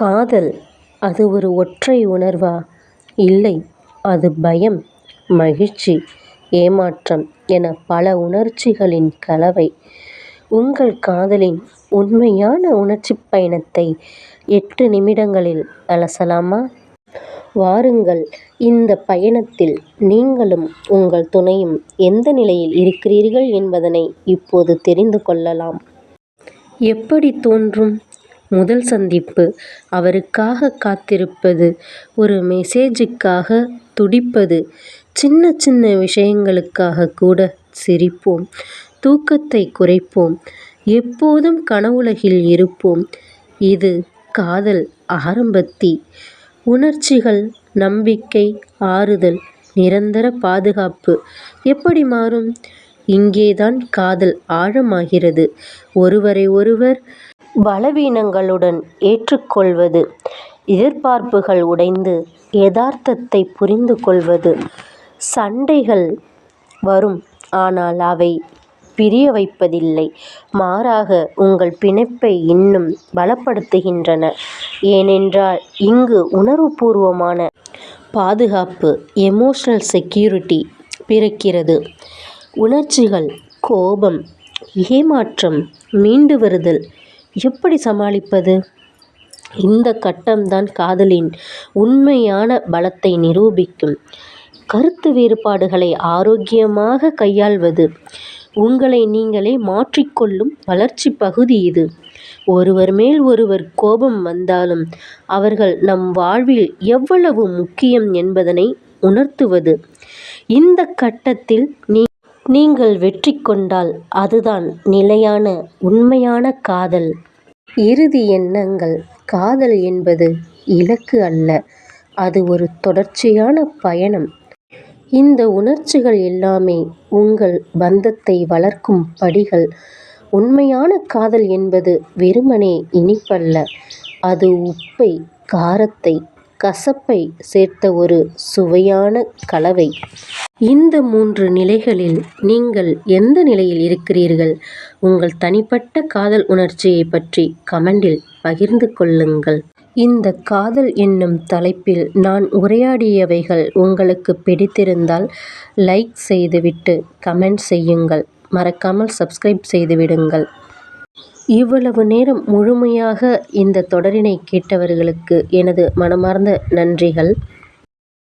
காதல் அது ஒரு ஒற்றை உணர்வா? இல்லை அது பயம் மகிழ்ச்சி ஏமாற்றம் என பல உணர்ச்சிகளின் கலவை. உங்கள் காதலின் உண்மையான உணர்ச்சிப் பயணத்தை எட்டு நிமிடங்களில் அலசலாமா? வாருங்கள் இந்த பயணத்தில் நீங்களும் உங்கள் துணையும் எந்த நிலையில் இருக்கிறீர்கள் என்பதனை இப்போது தெரிந்து கொள்ளலாம். எப்படித் தோன்றும்? முதல் சந்திப்பு அவருக்காக காத்திருப்பது ஒரு மெசேஜுக்காக துடிப்பது சின்ன சின்ன விஷயங்களுக்காக கூட சிரிப்போம் தூக்கத்தை குறைப்போம் எப்போதும் கனவுலகில் இருப்போம் இது காதல் ஆரம்பத்தி உணர்ச்சிகள் நம்பிக்கை ஆறுதல் நிரந்தர பாதுகாப்பு எப்படி மாறும்? இங்கேதான் காதல் ஆழமாகிறது. ஒருவரை ஒருவர் பலவீனங்களுடன் ஏற்றுக்கொள்வது எதிர்பார்ப்புகள் உடைந்து யதார்த்தத்தை புரிந்து கொள்வது. சண்டைகள் வரும் ஆனால் அவை பிரிய வைப்பதில்லை மாறாக உங்கள் பிணைப்பை இன்னும் பலப்படுத்துகின்றன. ஏனென்றால் இங்கு உணர்வுபூர்வமான பாதுகாப்பு எமோஷனல் செக்யூரிட்டி பிறக்கிறது. உணர்ச்சிகள் கோபம் ஏமாற்றம் மீண்டு வருதல் எப்படி சமாளிப்பது? இந்த கட்டம்தான் காதலின் உண்மையான பலத்தை நிரூபிக்கும். கருத்து வேறுபாடுகளை ஆரோக்கியமாக கையாள்வது உங்களை நீங்களே மாற்றிக்கொள்ளும் வளர்ச்சி பகுதி இது. ஒருவர் மேல் ஒருவர் கோபம் வந்தாலும் அவர்கள் நம் வாழ்வில் எவ்வளவு முக்கியம் என்பதனை உணர்த்துவது. இந்த கட்டத்தில் நீ நீங்கள் வெற்றி கொண்டால் அதுதான் நிலையான உண்மையான காதல். இறுதி எண்ணங்கள் காதல் என்பது இலக்கு அல்ல அது ஒரு தொடர்ச்சியான பயணம். இந்த உணர்ச்சிகள் எல்லாமே உங்கள் பந்தத்தை வளர்க்கும் படிகள். உண்மையான காதல் என்பது வெறுமனே இனிப்பல்ல அது உப்பை காரத்தை கசப்பை சேர்த்த ஒரு சுவையான கலவை. இந்த மூன்று நிலைகளில் நீங்கள் எந்த நிலையில் இருக்கிறீர்கள்? உங்கள் தனிப்பட்ட காதல் உணர்ச்சியைப் பற்றி கமெண்டில் பகிர்ந்து கொள்ளுங்கள். இந்த காதல் என்னும் தலைப்பில் நான் உரையாடியவைகள் உங்களுக்கு பிடித்திருந்தால் லைக் செய்துவிட்டு கமெண்ட் செய்யுங்கள் மறக்காமல் சப்ஸ்கிரைப் செய்துவிடுங்கள். இவ்வளவு நேரம் முழுமையாக இந்த தொடரினைக் கேட்டவர்களுக்கு எனது மனமார்ந்த நன்றிகள்.